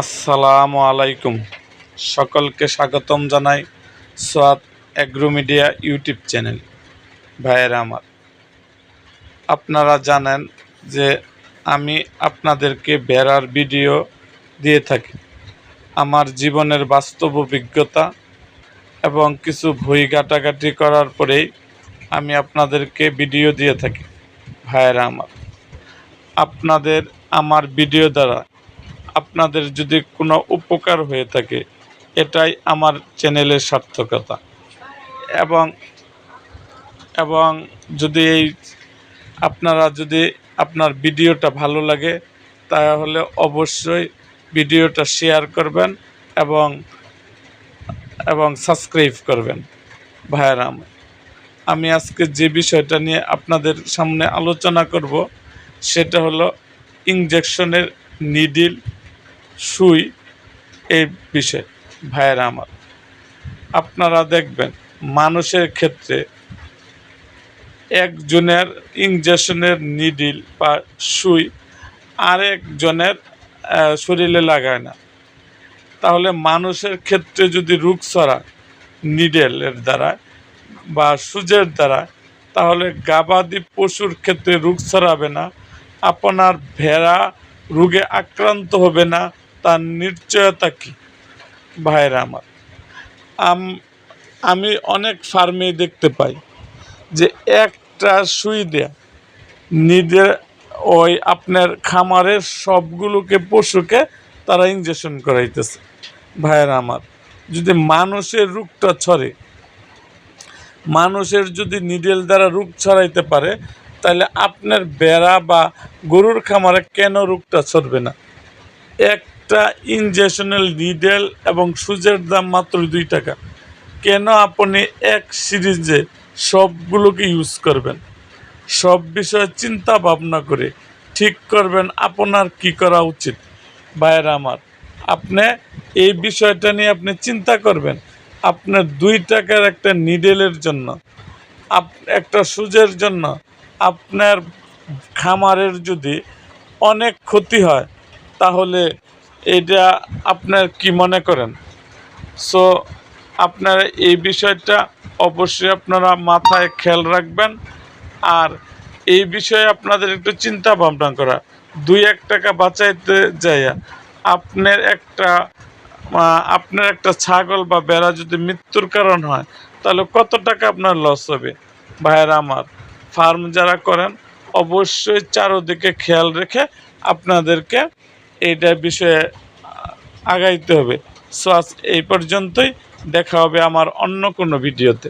আসসালামু আলাইকুম। সকলকে স্বাগতম জানাই সোয়াদ অ্যাগ্রোমিডিয়া ইউটিউব চ্যানেল। ভাইয়েরা আমার, আপনারা জানেন যে আমি আপনাদেরকে বেড়ার ভিডিও দিয়ে থাকি। আমার জীবনের বাস্তব অভিজ্ঞতা এবং কিছু বই ঘাটাঘাটি করার পরেই আমি আপনাদেরকে ভিডিও দিয়ে থাকি। ভাইয়েরা আমার, আপনাদের আমার ভিডিও দ্বারা আপনাদের যদি কোনো উপকার হয়ে থাকে, এটাই আমার চ্যানেলের সার্থকতা। এবং এবং যদি এই আপনারা যদি আপনার ভিডিওটা ভালো লাগে, তাহলে অবশ্যই ভিডিওটা শেয়ার করবেন এবং এবং সাবস্ক্রাইব করবেন। ভাইয়েরা, আমি আজকে যে বিষয়টা নিয়ে আপনাদের সামনে আলোচনা করব, সেটা হলো ইঞ্জেকশনের নিডিল সুই এই বিষয়। ভাইয়েরা আমার, আপনারা দেখবেন মানুষের ক্ষেত্রে একজনের ইঞ্জেকশনের নিডিল বা সুই আরেকজনের শরীরে লাগায় না। তাহলে মানুষের ক্ষেত্রে যদি রোগ ছড়া নিডেলের দ্বারা বা সুজের দ্বারা, তাহলে গাবাদি পশুর ক্ষেত্রে রোগ ছড়াবে না, আপনার ভেড়া রোগে আক্রান্ত হবে না তার নিশ্চয়তা কি? ভাইরা আমার, আম- অনেক ফার্মে দেখতে পাই যে একটা সুই দেয়া, নিজে ওই আপনার খামারের সবগুলোকে পশুকে তারা ইঞ্জেকশন করাইতেছে। ভাইয়েরা আমার, যদি মানুষের রোগটা ছড়ে, মানুষের যদি নিডেল দ্বারা রোগ ছড়াইতে পারে, তাহলে আপনার বেড়া বা গরুর খামারে কেন রোগটা ছড়বে না? একটা ইনজেকশনাল নিডেল এবং সুজের দাম মাত্র দুই টাকা। কেন আপনি এক সিরিজে সবগুলোকে ইউজ করবেন? সব বিষয়ে চিন্তা ভাবনা করে ঠিক করবেন আপনার কি করা উচিত? ভাইয়েরা আমার, আপনি এই বিষয়টা নিয়ে আপনি চিন্তা করবেন। আপনার দুই টাকার একটা নিডেলের জন্য, আপ, একটা সুজের জন্য আপনার খামারের যদি অনেক ক্ষতি হয়, তাহলে এটা আপনার কি মনে করেন? সো আপনারা এই বিষয়টা অবশ্যই আপনারা মাথায় খেয়াল রাখবেন। আর এই বিষয়ে আপনাদের একটু চিন্তা ভাবনা করা। দুই এক টাকা বাঁচাইতে যাইয়া আপনার একটা আপনার একটা ছাগল বা বেড়া যদি মৃত্যুর কারণ হয়, তাহলে কত টাকা আপনার লস হবে? ভাইয়েরা আমার ফার্ম যারা করেন, অবশ্যই চারোদিকে খেয়াল রেখে আপনাদেরকে এইটার বিষয়ে আগাইতে হবে। সো আজ এই পর্যন্তই। দেখা হবে আমার অন্য কোনো ভিডিওতে।